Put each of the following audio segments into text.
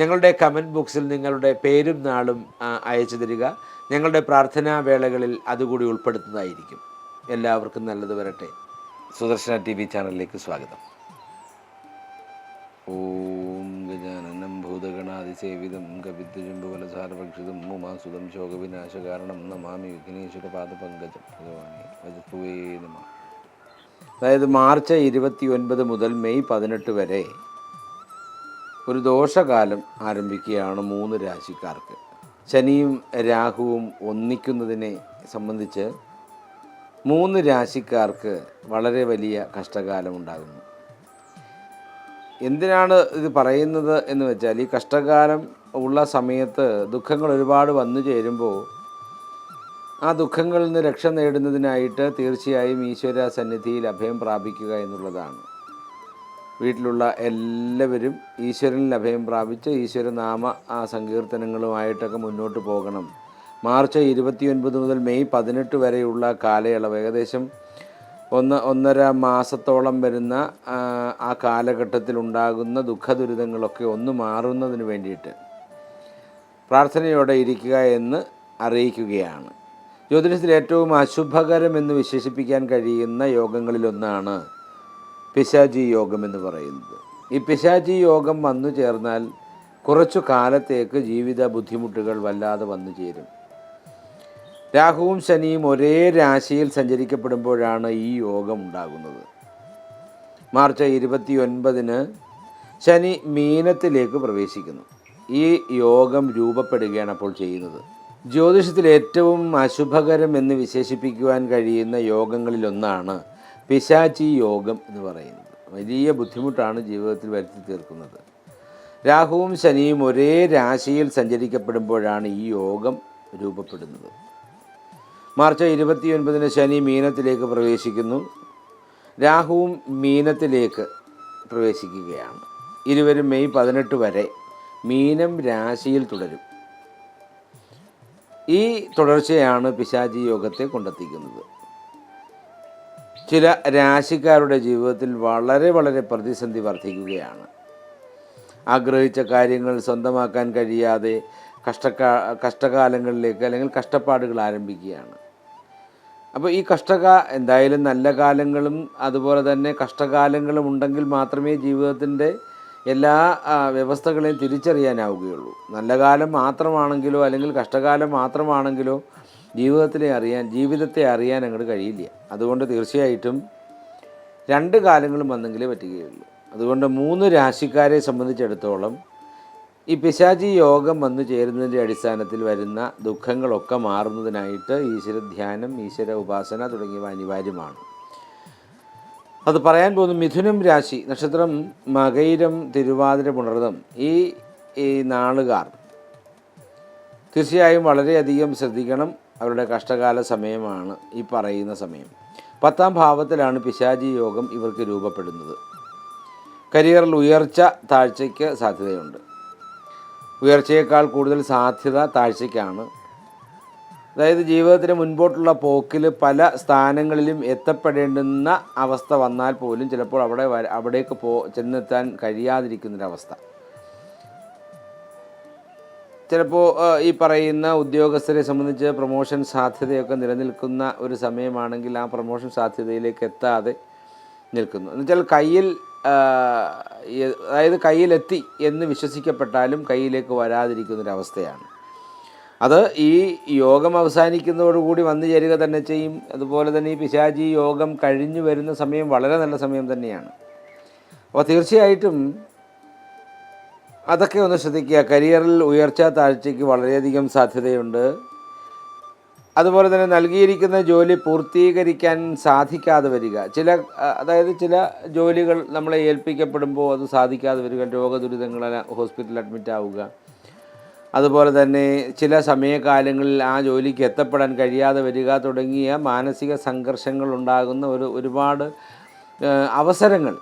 ഞങ്ങളുടെ കമന്റ് ബോക്സിൽ നിങ്ങളുടെ പേരും നാളും അയച്ചു തരിക. ഞങ്ങളുടെ പ്രാർത്ഥനാ വേളകളിൽ അതുകൂടി ഉൾപ്പെടുത്തുന്നതായിരിക്കും. എല്ലാവർക്കും നല്ലത് വരട്ടെ. സുദർശന ടി വി ചാനലിലേക്ക് സ്വാഗതം. ഓം ഗജാനനം ഭൂതഗണാതിസേവിതം കവിദ്വജംബുവലസാരഭക്ഷിതം ഉമാസുതം ശോകവിനാശകാരണം നമാമി വിഘ്നേശ്വര പാദപങ്കജം ഭഗവാനെ അതായത് മാർച്ച് ഇരുപത്തി ഒൻപത് മുതൽ മെയ് പതിനെട്ട് വരെ ഒരു ദോഷകാലം ആരംഭിക്കുകയാണ് മൂന്ന് രാശിക്കാർക്ക്. ശനിയും രാഹുവും ഒന്നിക്കുന്നതിനെ സംബന്ധിച്ച് മൂന്ന് രാശിക്കാർക്ക് വളരെ വലിയ കഷ്ടകാലം ഉണ്ടാകുന്നു. എന്തിനാണ് ഇത് പറയുന്നത് എന്ന് വെച്ചാൽ ഈ കഷ്ടകാലം ഉള്ള സമയത്ത് ദുഃഖങ്ങൾ ഒരുപാട് വന്നു ചേരുമ്പോൾ ആ ദുഃഖങ്ങളിൽ നിന്ന് രക്ഷ നേടുന്നതിനായിട്ട് തീർച്ചയായും ഈശ്വര സന്നിധിയിൽ അഭയം പ്രാപിക്കുക എന്നുള്ളതാണ്. വീട്ടിലുള്ള എല്ലാവരും ഈശ്വരനിൽ അഭയം പ്രാപിച്ച് ഈശ്വരനാമ ആ സങ്കീർത്തനങ്ങളുമായിട്ടൊക്കെ മുന്നോട്ട് പോകണം. മാർച്ച് ഇരുപത്തിയൊൻപത് മുതൽ മെയ് പതിനെട്ട് വരെയുള്ള കാലയളവ്. ഏകദേശം ഒന്ന് ഒന്നര മാസത്തോളം വരുന്ന ആ, കാലഘട്ടത്തിൽ ഉണ്ടാകുന്ന ദുഃഖദുരിതങ്ങളൊക്കെ ഒന്ന് മാറുന്നതിന് വേണ്ടിയിട്ട് പ്രാർത്ഥനയോടെ ഇരിക്കുക എന്ന് അറിയിക്കുകയാണ്. ജ്യോതിഷത്തിൽ ഏറ്റവും അശുഭകരമെന്ന് വിശേഷിപ്പിക്കാൻ കഴിയുന്ന യോഗങ്ങളിലൊന്നാണ് പിശാചി യോഗം എന്ന് പറയുന്നത്. ഈ പിശാചി യോഗം വന്നു ചേർന്നാൽ കുറച്ചു കാലത്തേക്ക് ജീവിത ബുദ്ധിമുട്ടുകൾ വല്ലാതെ വന്നു ചേരും. രാഹുവും ശനിയും ഒരേ രാശിയിൽ സഞ്ചരിക്കപ്പെടുമ്പോഴാണ് ഈ യോഗം ഉണ്ടാകുന്നത്. മാർച്ച് ഇരുപത്തി ഒൻപതിന് ശനി മീനത്തിലേക്ക് പ്രവേശിക്കുന്നു. ഈ യോഗം രൂപപ്പെടുകയാണ് അപ്പോൾ ചെയ്യുന്നത്. ജ്യോതിഷത്തിൽ ഏറ്റവും അശുഭകരം എന്ന് വിശേഷിപ്പിക്കുവാൻ കഴിയുന്ന യോഗങ്ങളിലൊന്നാണ് പിശാചി യോഗം എന്ന് പറയുന്നത്. വലിയ ബുദ്ധിമുട്ടാണ് ജീവിതത്തിൽ വരുത്തി തീർക്കുന്നത്. രാഹുവും ശനിയും ഒരേ രാശിയിൽ സഞ്ചരിക്കപ്പെടുമ്പോഴാണ് ഈ യോഗം രൂപപ്പെടുന്നത്. മാർച്ച് ഇരുപത്തിയൊൻപതിന് ശനി മീനത്തിലേക്ക് പ്രവേശിക്കുന്നു. രാഹുവും മീനത്തിലേക്ക് പ്രവേശിക്കുകയാണ്. ഇരുവരും മെയ് പതിനെട്ട് വരെ മീനം രാശിയിൽ തുടരും. ഈ തുടർച്ചയാണ് പിശാചി യോഗത്തെ കൊണ്ടെത്തിക്കുന്നത്. ചില രാശിക്കാരുടെ ജീവിതത്തിൽ വളരെ വളരെ പ്രതിസന്ധി വർദ്ധിക്കുകയാണ്. ആഗ്രഹിച്ച കാര്യങ്ങൾ സ്വന്തമാക്കാൻ കഴിയാതെ കഷ്ടക്കാ കഷ്ടകാലങ്ങളിലേക്ക് അല്ലെങ്കിൽ കഷ്ടപ്പാടുകൾ ആരംഭിക്കുകയാണ്. അപ്പോൾ ഈ കഷ്ടക എന്തായാലും നല്ല കാലങ്ങളും അതുപോലെ തന്നെ കഷ്ടകാലങ്ങളും ഉണ്ടെങ്കിൽ മാത്രമേ ജീവിതത്തിന്റെ എല്ലാ വ്യവസ്ഥകളെയും തിരിച്ചറിയാനാവുകയുള്ളൂ. നല്ല കാലം മാത്രമാണെങ്കിലോ അല്ലെങ്കിൽ കഷ്ടകാലം മാത്രമാണെങ്കിലോ ജീവിതത്തിലെ അറിയാൻ ജീവിതത്തെ അറിയാൻ അങ്ങോട്ട് കഴിയില്ല. അതുകൊണ്ട് തീർച്ചയായിട്ടും രണ്ട് കാലങ്ങളും വന്നെങ്കിലേ പറ്റുകയുള്ളൂ. അതുകൊണ്ട് മൂന്ന് രാശിക്കാരെ സംബന്ധിച്ചിടത്തോളം ഈ പിശാചി യോഗം വന്നു ചേരുന്നതിന്റെ അടിസ്ഥാനത്തിൽ വരുന്ന ദുഃഖങ്ങളൊക്കെ മാറുന്നതിനായിട്ട് ഈശ്വര ധ്യാനം ഈശ്വര ഉപാസന തുടങ്ങിയവ അനിവാര്യമാണ്. അത് പറയാൻ പോകുന്നു മിഥുനം രാശി നക്ഷത്രം മകൈരം തിരുവാതിര പുണർതം ഈ ഈ നാളുകാർ തീർച്ചയായും വളരെയധികം ശ്രദ്ധിക്കണം. അവരുടെ കഷ്ടകാല സമയമാണ് ഈ പറയുന്ന സമയം. പത്താം ഭാവത്തിലാണ് പിശാചി യോഗം ഇവർക്ക് രൂപപ്പെടുന്നത്. കരിയറിൽ ഉയർച്ച താഴ്ചയ്ക്ക് സാധ്യതയുണ്ട്. ഉയർച്ചയേക്കാൾ കൂടുതൽ സാധ്യത താഴ്ചയ്ക്കാണ്. അതായത് ജീവിതത്തിന് മുൻപോട്ടുള്ള പോക്കിൽ പല സ്ഥാനങ്ങളിലും എത്തപ്പെടേണ്ടുന്ന അവസ്ഥ വന്നാൽ പോലും ചിലപ്പോൾ അവിടെ അവിടേക്ക് പോ ചെന്നെത്താൻ കഴിയാതിരിക്കുന്നൊരവസ്ഥ. ചിലപ്പോൾ ഈ പറയുന്ന ഉദ്യോഗസ്ഥരെ സംബന്ധിച്ച് പ്രൊമോഷൻ സാധ്യതയൊക്കെ നിലനിൽക്കുന്ന ഒരു സമയമാണെങ്കിൽ ആ പ്രൊമോഷൻ സാധ്യതയിലേക്ക് എത്താതെ നിൽക്കുന്നു. എന്നുവെച്ചാൽ കയ്യിൽ അതായത് കയ്യിലെത്തി എന്ന് വിശ്വസിക്കപ്പെട്ടാലും കയ്യിലേക്ക് വരാതിരിക്കുന്നൊരവസ്ഥയാണ് അത് ഈ യോഗം അവസാനിക്കുന്നതോടുകൂടി വന്നു ചേരുക തന്നെ ചെയ്യും. അതുപോലെ തന്നെ ഈ പിശാചി യോഗം കഴിഞ്ഞു വരുന്ന സമയം വളരെ നല്ല സമയം തന്നെയാണ്. അപ്പോൾ തീർച്ചയായിട്ടും അതൊക്കെ ഒന്ന് ശ്രദ്ധിക്കുക. കരിയറിൽ ഉയർച്ച താഴ്ചയ്ക്ക് വളരെയധികം സാധ്യതയുണ്ട്. അതുപോലെ തന്നെ നൽകിയിരിക്കുന്ന ജോലി പൂർത്തീകരിക്കാൻ സാധിക്കാതെ വരിക. ചില അതായത് ചില ജോലികൾ നമ്മളെ ഏൽപ്പിക്കപ്പെടുമ്പോൾ അത് സാധിക്കാതെ വരിക. രോഗദുരിതങ്ങൾ ഹോസ്പിറ്റലിൽ അഡ്മിറ്റ് ആവുക. അതുപോലെ തന്നെ ചില സമയകാലങ്ങളിൽ ആ ജോലിക്ക് എത്തപ്പെടാൻ കഴിയാതെ വരിക തുടങ്ങിയ മാനസിക സംഘർഷങ്ങൾ ഉണ്ടാകുന്ന ഒരു ഒരുപാട് അവസരങ്ങൾ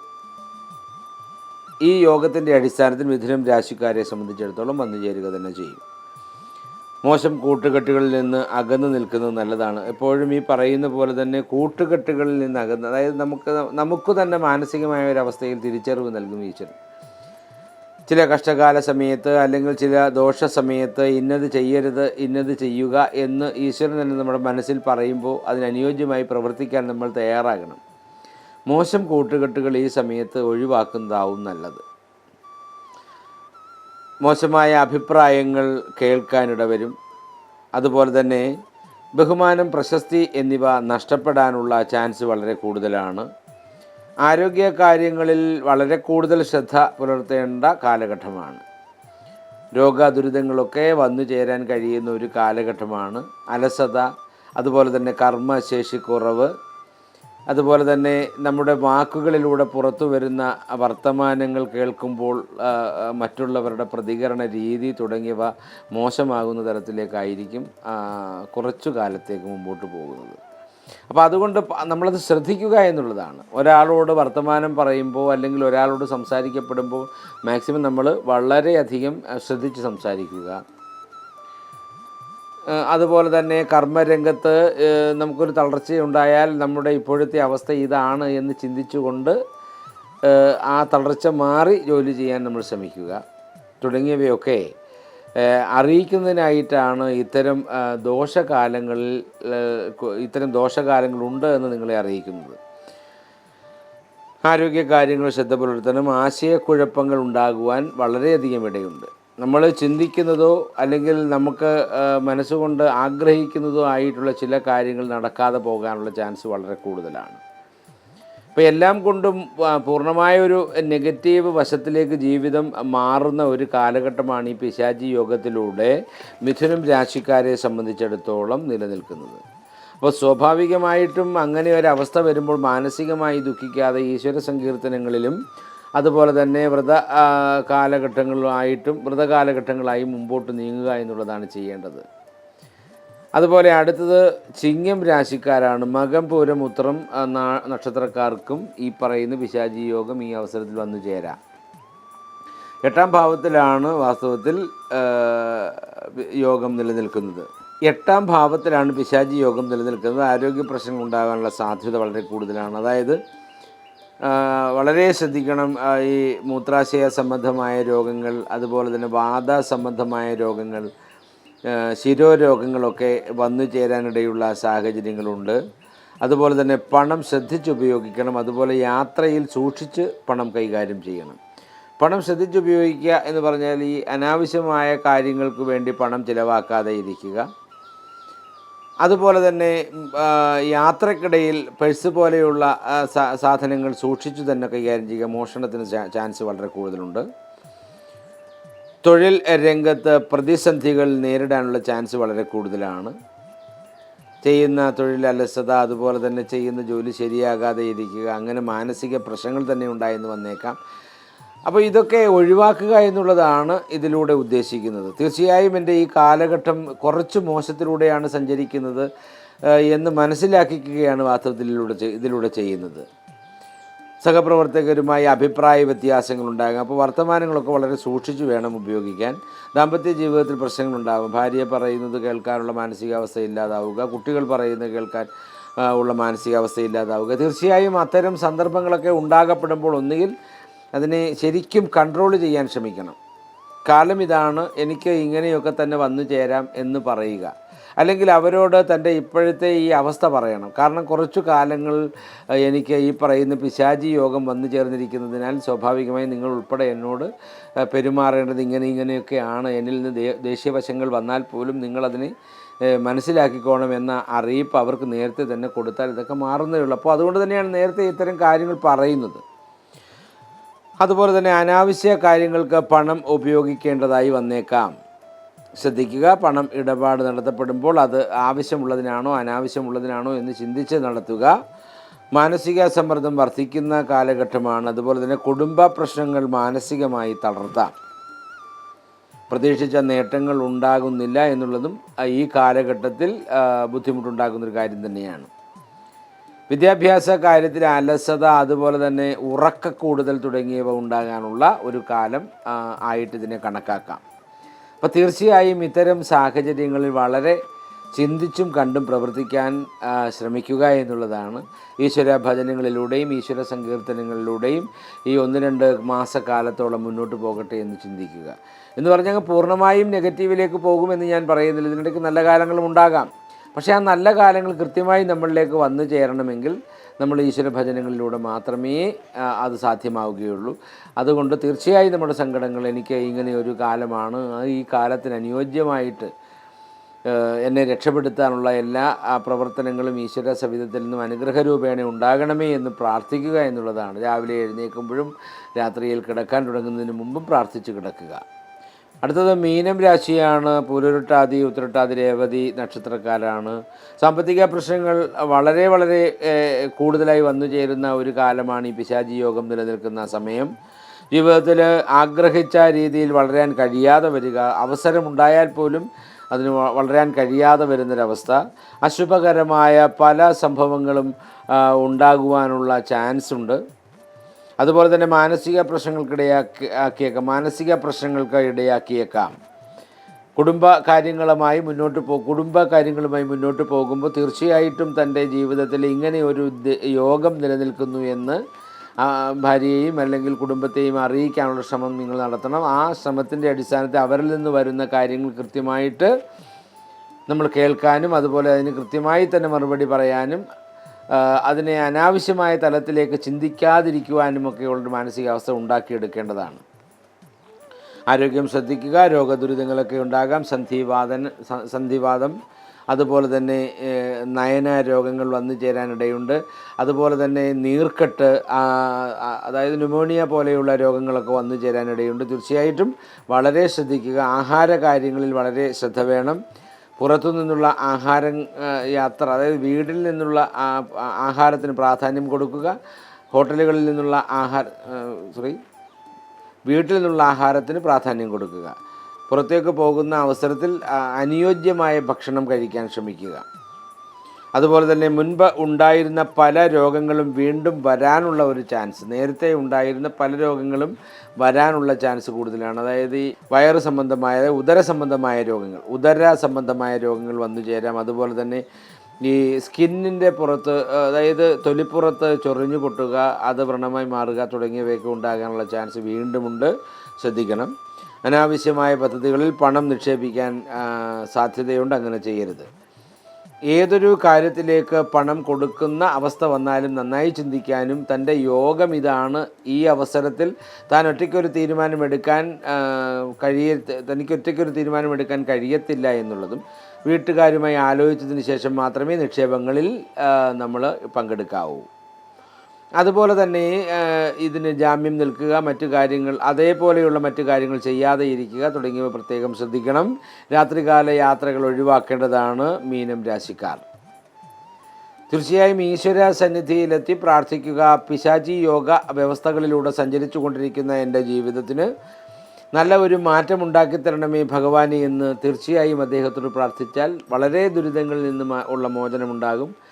ഈ യോഗത്തിന്റെ അടിസ്ഥാനത്തിൽ മിഥുനം രാശിക്കാരെ സംബന്ധിച്ചിടത്തോളം വന്നു ചേരുക തന്നെ ചെയ്യും. മോശം കൂട്ടുകെട്ടുകളിൽ നിന്ന് അകന്നു നിൽക്കുന്നത് നല്ലതാണ്. എപ്പോഴും ഈ പറയുന്ന പോലെ തന്നെ കൂട്ടുകെട്ടുകളിൽ നിന്ന് അകന്ന് അതായത് നമുക്ക് നമുക്ക് തന്നെ മാനസികമായ ഒരു അവസ്ഥയിൽ തിരിച്ചറിവ് നൽകും ഈശ്വരൻ. ചില കഷ്ടകാല സമയത്ത് അല്ലെങ്കിൽ ചില ദോഷ സമയത്ത് ഇന്നത് ചെയ്യരുത് ഇന്നത് ചെയ്യുക എന്ന് ഈശ്വരൻ തന്നെ നമ്മുടെ മനസ്സിൽ പറയുമ്പോൾ അതിനനുയോജ്യമായി പ്രവർത്തിക്കാൻ നമ്മൾ തയ്യാറാകണം. മോശം കൂട്ടുകെട്ടുകൾ ഈ സമയത്ത് ഒഴിവാക്കുന്നതാവും നല്ലത്. മോശമായ അഭിപ്രായങ്ങൾ കേൾക്കാനിടവരും. അതുപോലെ തന്നെ ബഹുമാനം പ്രശസ്തി എന്നിവ നഷ്ടപ്പെടാനുള്ള ചാൻസ് വളരെ കൂടുതലാണ്. ആരോഗ്യ കാര്യങ്ങളിൽ വളരെ കൂടുതൽ ശ്രദ്ധ പുലർത്തേണ്ട കാലഘട്ടമാണ്. രോഗദുരിതങ്ങളൊക്കെ വന്നു ചേരാൻ കഴിയുന്ന ഒരു കാലഘട്ടമാണ്. അലസത അതുപോലെ തന്നെ കർമ്മശേഷിക്കുറവ് അതുപോലെ തന്നെ നമ്മുടെ വാക്കുകളിലൂടെ പുറത്തു വരുന്ന വർത്തമാനങ്ങൾ കേൾക്കുമ്പോൾ മറ്റുള്ളവരുടെ പ്രതികരണ രീതി തുടങ്ങിയവ മോശമാകുന്ന തരത്തിലേക്കായിരിക്കും കുറച്ചു കാലത്തേക്ക് മുമ്പോട്ട് പോകുന്നത്. അപ്പോൾ അതുകൊണ്ട് നമ്മളത് ശ്രദ്ധിക്കുക എന്നുള്ളതാണ്. ഒരാളോട് വർത്തമാനം പറയുമ്പോൾ അല്ലെങ്കിൽ ഒരാളോട് സംസാരിക്കപ്പെടുമ്പോൾ മാക്സിമം നമ്മൾ വളരെയധികം ശ്രദ്ധിച്ച് സംസാരിക്കുക. അതുപോലെ തന്നെ കർമ്മരംഗത്ത് നമുക്കൊരു തളർച്ചയുണ്ടായാൽ നമ്മുടെ ഇപ്പോഴത്തെ അവസ്ഥ ഇതാണ് എന്ന് ചിന്തിച്ചുകൊണ്ട് ആ തളർച്ച മാറി ജോലി ചെയ്യാൻ നമ്മൾ ശ്രമിക്കുക. തുടങ്ങിയവയൊക്കെ അറിയിക്കുന്നതിനായിട്ടാണ് ഇത്തരം ദോഷകാലങ്ങളിൽ ഇത്തരം ദോഷകാലങ്ങളുണ്ട് എന്ന് നിങ്ങളെ അറിയിക്കുന്നത്. ആരോഗ്യ കാര്യങ്ങൾ ശ്രദ്ധ പുലർത്തണം ആശയക്കുഴപ്പങ്ങൾ ഉണ്ടാകുവാൻ വളരെയധികം ഇടയുണ്ട്. നമ്മൾ ചിന്തിക്കുന്നതോ അല്ലെങ്കിൽ നമുക്ക് മനസ്സുകൊണ്ട് ആഗ്രഹിക്കുന്നതോ ആയിട്ടുള്ള ചില കാര്യങ്ങൾ നടക്കാതെ പോകാനുള്ള ചാൻസ് വളരെ കൂടുതലാണ്. അപ്പോൾ എല്ലാം കൊണ്ടും പൂർണമായൊരു നെഗറ്റീവ് വശത്തിലേക്ക് ജീവിതം മാറുന്ന ഒരു കാലഘട്ടമാണ് ഈ പിശാചി യോഗത്തിലൂടെ മിഥുനം രാശിക്കാരെ സംബന്ധിച്ചിടത്തോളം നിലനിൽക്കുന്നത്. അപ്പോൾ സ്വാഭാവികമായിട്ടും അങ്ങനെ ഒരു അവസ്ഥ വരുമ്പോൾ മാനസികമായി ദുഃഖിക്കാതെ ഈശ്വര സങ്കീർത്തനങ്ങളിലും അതുപോലെ തന്നെ വ്രത കാലഘട്ടങ്ങളിലായിട്ടും വ്രതകാലഘട്ടങ്ങളായി മുമ്പോട്ട് നീങ്ങുക എന്നുള്ളതാണ് ചെയ്യേണ്ടത്. അതുപോലെ അടുത്തത് ചിങ്ങം രാശിക്കാരാണ്. മകം പൂരം ഉത്രം നക്ഷത്രക്കാർക്കും ഈ പറയുന്ന പിശാചി യോഗം ഈ അവസരത്തിൽ വന്നു ചേരാം. എട്ടാം ഭാവത്തിലാണ് വാസ്തവത്തിൽ യോഗം നിലനിൽക്കുന്നത്. എട്ടാം ഭാവത്തിലാണ് പിശാചി യോഗം നിലനിൽക്കുന്നത്. ആരോഗ്യ പ്രശ്നങ്ങൾ ഉണ്ടാകാനുള്ള സാധ്യത വളരെ കൂടുതലാണ്. അതായത് വളരെ ശ്രദ്ധിക്കണം ഈ മൂത്രാശയ സംബന്ധമായ രോഗങ്ങൾ അതുപോലെ തന്നെ വാത സംബന്ധമായ രോഗങ്ങൾ ശിരോരോഗങ്ങളൊക്കെ വന്നു ചേരാനിടയുള്ള സാഹചര്യങ്ങളുണ്ട്. അതുപോലെ തന്നെ പണം ശ്രദ്ധിച്ച് ഉപയോഗിക്കണം അതുപോലെ യാത്രയിൽ സൂക്ഷിച്ച് പണം കൈകാര്യം ചെയ്യണം. പണം ശ്രദ്ധിച്ച് ഉപയോഗിക്കുക എന്ന് പറഞ്ഞാൽ ഈ അനാവശ്യമായ കാര്യങ്ങൾക്ക് വേണ്ടി പണം ചിലവാക്കാതെ ഇരിക്കുക. അതുപോലെ തന്നെ യാത്രക്കിടയിൽ പേഴ്സ് പോലെയുള്ള സാധനങ്ങൾ സൂക്ഷിച്ചു തന്നെ കൈകാര്യം ചെയ്യുക മോഷണത്തിന് ചാൻസ് വളരെ കൂടുതലുണ്ട്. തൊഴിൽ രംഗത്ത് പ്രതിസന്ധികൾ നേരിടാനുള്ള ചാൻസ് വളരെ കൂടുതലാണ്. ചെയ്യുന്ന തൊഴിൽ അലസത അതുപോലെ തന്നെ ചെയ്യുന്ന ജോലി ശരിയാകാതെ ഇരിക്കുക അങ്ങനെ മാനസിക പ്രശ്നങ്ങൾ തന്നെ ഉണ്ടായെന്ന് വന്നേക്കാം. അപ്പോൾ ഇതൊക്കെ ഒഴിവാക്കുക എന്നുള്ളതാണ് ഇതിലൂടെ ഉദ്ദേശിക്കുന്നത്. തീർച്ചയായും എന്റെ ഈ കാലഘട്ടം കുറച്ച് മോശത്തിലൂടെയാണ് സഞ്ചരിക്കുന്നത് എന്ന് മനസ്സിലാക്കിക്കുകയാണ് വാസ്തവത്തിലൂടെ ഇതിലൂടെ ചെയ്യുന്നത്. സഹപ്രവർത്തകരുമായി അഭിപ്രായ വ്യത്യാസങ്ങൾ ഉണ്ടാകും അപ്പോൾ വർത്തമാനങ്ങളൊക്കെ വളരെ സൂക്ഷിച്ചു വേണം ഉപയോഗിക്കാൻ. ദാമ്പത്യ ജീവിതത്തിൽ പ്രശ്നങ്ങളുണ്ടാകും. ഭാര്യ പറയുന്നത് കേൾക്കാനുള്ള മാനസികാവസ്ഥ ഇല്ലാതാവുക കുട്ടികൾ പറയുന്നത് കേൾക്കാൻ ഉള്ള മാനസികാവസ്ഥ ഇല്ലാതാവുക തീർച്ചയായും അത്തരം സന്ദർഭങ്ങളൊക്കെ ഉണ്ടാകപ്പെടുമ്പോൾ ഒന്നുകിൽ അതിനെ ശരിക്കും കൺട്രോൾ ചെയ്യാൻ ശ്രമിക്കണം. കാലം ഇതാണ് എനിക്ക് ഇങ്ങനെയൊക്കെ തന്നെ വന്നു ചേരാം എന്ന് പറയുക. അല്ലെങ്കിൽ അവരോട് തന്റെ ഇപ്പോഴത്തെ ഈ അവസ്ഥ പറയണം. കാരണം കുറച്ചു കാലങ്ങൾ എനിക്ക് ഈ പറയുന്ന പിശാചി യോഗം വന്നു ചേർന്നിരിക്കുന്നതിനാൽ സ്വാഭാവികമായി നിങ്ങൾ ഉൾപ്പെടെ എന്നോട് പെരുമാറേണ്ടത് ഇങ്ങനെ ഇങ്ങനെയൊക്കെയാണ്. എന്നിൽ നിന്ന് ദേശീയവശങ്ങൾ വന്നാൽ പോലും നിങ്ങളതിനെ മനസ്സിലാക്കിക്കോണം എന്ന അറിയിപ്പ് അവർക്ക് നേരത്തെ തന്നെ കൊടുത്താൽ ഇതൊക്കെ മാറുന്നേ ഉള്ളൂ. അപ്പോൾ അതുകൊണ്ട് തന്നെയാണ് നേരത്തെ ഇത്തരം കാര്യങ്ങൾ പറയുന്നത്. അതുപോലെ തന്നെ അനാവശ്യ കാര്യങ്ങൾക്ക് പണം ഉപയോഗിക്കേണ്ടതായി വന്നേക്കാം. ശ്രദ്ധിക്കുക പണം ഇടപാട് നടത്തപ്പെടുമ്പോൾ അത് ആവശ്യമുള്ളതിനാണോ അനാവശ്യമുള്ളതിനാണോ എന്ന് ചിന്തിച്ച് നടത്തുക. മാനസിക സമ്മർദ്ദം വർദ്ധിക്കുന്ന കാലഘട്ടമാണ്. അതുപോലെ തന്നെ കുടുംബ പ്രശ്നങ്ങൾ മാനസികമായി തളർത്താം. പ്രതീക്ഷിച്ച നേട്ടങ്ങൾ ഉണ്ടാകുന്നില്ല എന്നുള്ളതും ഈ കാലഘട്ടത്തിൽ ബുദ്ധിമുട്ടുണ്ടാകുന്നൊരു കാര്യം തന്നെയാണ്. വിദ്യാഭ്യാസ കാര്യത്തിൽ അലസത അതുപോലെ തന്നെ ഉറക്ക കൂടുതൽ തുടങ്ങിയവ ഉണ്ടാകാനുള്ള ഒരു കാലം ആയിട്ട് ഇതിനെ കണക്കാക്കാം. അപ്പോൾ തീർച്ചയായും ഇത്തരം സാഹചര്യങ്ങളിൽ വളരെ ചിന്തിച്ചും കണ്ടും പ്രവർത്തിക്കാൻ ശ്രമിക്കുക എന്നുള്ളതാണ് ഈശ്വര ഭജനങ്ങളിലൂടെയും ഈശ്വര സങ്കീർത്തനങ്ങളിലൂടെയും ഈ ഒന്ന് രണ്ട് മാസക്കാലത്തോളം മുന്നോട്ട് പോകട്ടെ എന്ന് ചിന്തിക്കുക. എന്ന് പറഞ്ഞാൽ പൂർണമായും നെഗറ്റീവിലേക്ക് പോകുമെന്ന് ഞാൻ പറയുന്നില്ല. ഇതിനിടയ്ക്ക് നല്ല കാലങ്ങളും ഉണ്ടാകാം. പക്ഷേ ആ നല്ല കാലങ്ങൾ കൃത്യമായി നമ്മളിലേക്ക് വന്നു ചേരണമെങ്കിൽ നമ്മൾ ഈശ്വര ഭജനങ്ങളിലൂടെ മാത്രമേ അത് സാധ്യമാവുകയുള്ളൂ. അതുകൊണ്ട് തീർച്ചയായും നമ്മുടെ സങ്കടങ്ങൾ എനിക്ക് ഇങ്ങനെ ഒരു കാലമാണ്. ഈ കാലത്തിന് അനുയോജ്യമായിട്ട് എന്നെ രക്ഷപ്പെടുത്താനുള്ള എല്ലാ പ്രവർത്തനങ്ങളും ഈശ്വര സവിധത്തിൽ നിന്നും അനുഗ്രഹരൂപേണ ഉണ്ടാകണമേ എന്ന് പ്രാർത്ഥിക്കുക എന്നുള്ളതാണ്. രാവിലെ എഴുന്നേൽക്കുമ്പോഴും രാത്രിയിൽ കിടക്കാൻ തുടങ്ങുന്നതിന് മുമ്പും പ്രാർത്ഥിച്ച് കിടക്കുക. അടുത്തത് മീനം രാശിയാണ്. പൂരുരുട്ടാതി ഉത്തരട്ടാതി രേവതി നക്ഷത്രക്കാരാണ്. സാമ്പത്തിക പ്രശ്നങ്ങൾ വളരെ വളരെ കൂടുതലായി വന്നു ചേരുന്ന ഒരു കാലമാണ് ഈ പിശാചി യോഗം നിലനിൽക്കുന്ന സമയം. ജീവിതത്തിൽ ആഗ്രഹിച്ച രീതിയിൽ വളരാൻ കഴിയാതെ വരിക അവസരമുണ്ടായാൽ പോലും അതിന് വളരാൻ കഴിയാതെ വരുന്നൊരവസ്ഥ. അശുഭകരമായ പല സംഭവങ്ങളും ഉണ്ടാകുവാനുള്ള ചാൻസ് ഉണ്ട് അതുപോലെ തന്നെ മാനസിക പ്രശ്നങ്ങൾക്കിടയാക്കി ആക്കിയേക്കാം. മാനസിക പ്രശ്നങ്ങൾക്ക് ഇടയാക്കിയേക്കാം. കുടുംബ കാര്യങ്ങളുമായി മുന്നോട്ട് പോ കുടുംബ കാര്യങ്ങളുമായി മുന്നോട്ട് പോകുമ്പോൾ തീർച്ചയായിട്ടും തന്റെ ജീവിതത്തിൽ ഇങ്ങനെ ഒരു യോഗം നിലനിൽക്കുന്നു എന്ന് ഭാര്യയെയും അല്ലെങ്കിൽ കുടുംബത്തെയും അറിയിക്കാനുള്ള ശ്രമം നിങ്ങൾ നടത്തണം. ആ ശ്രമത്തിന്റെ അടിസ്ഥാനത്തിൽ അവരിൽ നിന്ന് വരുന്ന കാര്യങ്ങൾ കൃത്യമായിട്ട് നമ്മൾ കേൾക്കാനും അതുപോലെ അതിന് കൃത്യമായി തന്നെ മറുപടി പറയാനും അതിനെ അനാവശ്യമായ തലത്തിലേക്ക് ചിന്തിക്കാതിരിക്കുവാനുമൊക്കെയുള്ള മാനസികാവസ്ഥ ഉണ്ടാക്കിയെടുക്കേണ്ടതാണ്. ആരോഗ്യം ശ്രദ്ധിക്കുക രോഗദുരിതങ്ങളൊക്കെ ഉണ്ടാകാം സന്ധിവാദൻ സന്ധിവാദം അതുപോലെ തന്നെ നയന രോഗങ്ങൾ വന്നു ചേരാനിടയുണ്ട്. അതുപോലെ തന്നെ നീർക്കെട്ട് അതായത് ന്യൂമോണിയ പോലെയുള്ള രോഗങ്ങളൊക്കെ വന്നു ചേരാനിടയുണ്ട്. തീർച്ചയായിട്ടും വളരെ ശ്രദ്ധിക്കുക ആഹാര കാര്യങ്ങളിൽ വളരെ ശ്രദ്ധ വേണം. പുറത്തു നിന്നുള്ള ആഹാരം യാത്ര അതായത് വീട്ടിൽ നിന്നുള്ള ആഹാരത്തിന് പ്രാധാന്യം കൊടുക്കുക. ഹോട്ടലുകളിൽ നിന്നുള്ള ആഹാര സോറി വീട്ടിൽ നിന്നുള്ള ആഹാരത്തിന് പ്രാധാന്യം കൊടുക്കുക. പുറത്തേക്ക് പോകുന്ന അവസരത്തിൽ അനുയോജ്യമായ ഭക്ഷണം കഴിക്കാൻ ശ്രമിക്കുക. അതുപോലെ തന്നെ മുൻപ് ഉണ്ടായിരുന്ന പല രോഗങ്ങളും വീണ്ടും വരാനുള്ള ഒരു ചാൻസ്. നേരത്തെ ഉണ്ടായിരുന്ന പല രോഗങ്ങളും വരാനുള്ള ചാൻസ് കൂടുതലാണ്. അതായത് ഈ വയറ് സംബന്ധമായ ഉദര സംബന്ധമായ രോഗങ്ങൾ ഉദര സംബന്ധമായ രോഗങ്ങൾ വന്നു ചേരാം. അതുപോലെ തന്നെ ഈ സ്കിന്നിന്റെ പുറത്ത് അതായത് തൊലിപ്പുറത്ത് ചൊറിഞ്ഞു പൊട്ടുക അത് വ്രണമായി മാറുക തുടങ്ങിയവയൊക്കെ ഉണ്ടാകാനുള്ള ചാൻസ് വീണ്ടുമുണ്ട് ശ്രദ്ധിക്കണം. അനാവശ്യമായ പദ്ധതികളിൽ പണം നിക്ഷേപിക്കാൻ സാധ്യതയുണ്ട്. അങ്ങനെ ചെയ്യരുത്. ഏതൊരു കാര്യത്തിലേക്ക് പണം കൊടുക്കുന്ന അവസ്ഥ വന്നാലും നന്നായി ചിന്തിക്കാനും തന്റെ യോഗം ഇതാണ് ഈ അവസരത്തിൽ താൻ ഒറ്റയ്ക്കൊരു തീരുമാനമെടുക്കാൻ കഴിയ തനിക്ക് ഒറ്റയ്ക്കൊരു തീരുമാനമെടുക്കാൻ കഴിയത്തില്ല എന്നുള്ളതും വീട്ടുകാരുമായി ആലോചിച്ചതിന് ശേഷം മാത്രമേ നിക്ഷേപങ്ങളിൽ നമ്മൾ പങ്കെടുക്കാവൂ. അതുപോലെ തന്നെ ഇതിന് ജാമ്യം നിൽക്കുക മറ്റു കാര്യങ്ങൾ അതേപോലെയുള്ള മറ്റു കാര്യങ്ങൾ ചെയ്യാതെ ഇരിക്കുക തുടങ്ങിയവ പ്രത്യേകം ശ്രദ്ധിക്കണം. രാത്രികാല യാത്രകൾ ഒഴിവാക്കേണ്ടതാണ് മീനം രാശിക്കാർ. തീർച്ചയായും ഈശ്വര സന്നിധിയിലെത്തി പ്രാർത്ഥിക്കുക. പിശാചി യോഗ വ്യവസ്ഥകളിലൂടെ സഞ്ചരിച്ചു കൊണ്ടിരിക്കുന്ന എന്റെ ജീവിതത്തിന് നല്ല ഒരു മാറ്റം ഉണ്ടാക്കി തരണമേ ഭഗവാനെ എന്ന് തീർച്ചയായും അദ്ദേഹത്തോട് പ്രാർത്ഥിച്ചാൽ വളരെ ദുരിതങ്ങളിൽ നിന്ന് ഉള്ള മോചനമുണ്ടാകും.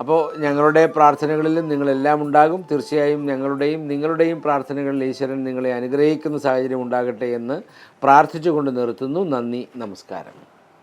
അപ്പോൾ ഞങ്ങളുടെ പ്രാർത്ഥനകളിലും നിങ്ങളെല്ലാം ഉണ്ടാകും. തീർച്ചയായും ഞങ്ങളുടെയും നിങ്ങളുടെയും പ്രാർത്ഥനകളിൽ ഈശ്വരൻ നിങ്ങളെ അനുഗ്രഹിക്കുന്ന സാഹചര്യം ഉണ്ടാകട്ടെ എന്ന് പ്രാർത്ഥിച്ചുകൊണ്ട് നിർത്തുന്നു. നന്ദി നമസ്കാരം.